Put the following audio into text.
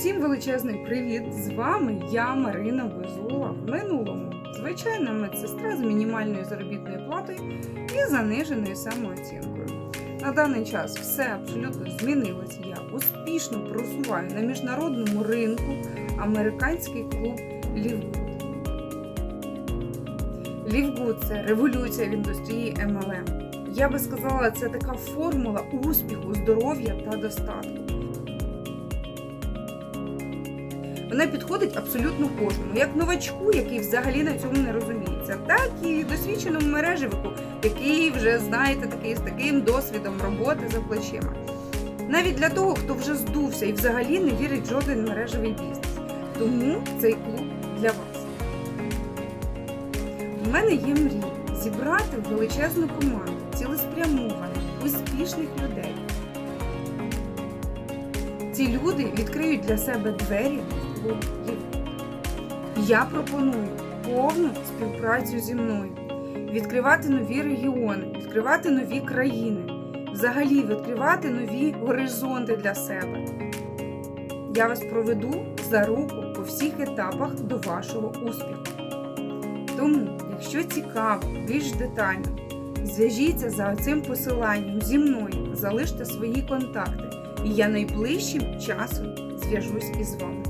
Всім величезний привіт! З вами я, Марина Безула. В минулому звичайна медсестра з мінімальною заробітною платою і заниженою самооцінкою. На даний час все абсолютно змінилось. Я успішно просуваю на міжнародному ринку американський клуб Лівгуд. Лівгуд це революція в індустрії MLM. Я би сказала, це така формула успіху, здоров'я та достатку. Вона підходить абсолютно кожному, як новачку, який взагалі на цьому не розуміється, так і досвідченому мережевику, який вже знаєте, такий з таким досвідом роботи за плечима. Навіть для того, хто вже здувся і взагалі не вірить в жоден мережевий бізнес. Тому цей клуб для вас. У мене є мрія зібрати величезну команду цілеспрямованих, успішних людей. Ці люди відкриють для себе двері в. Я пропоную повну співпрацю зі мною, відкривати нові регіони, відкривати нові країни, взагалі відкривати нові горизонти для себе. Я вас проведу за руку по всіх етапах до вашого успіху. Тому, якщо цікаво, більш детально, зв'яжіться за цим посиланням зі мною, залиште свої контакти, і я найближчим часом зв'яжусь із вами.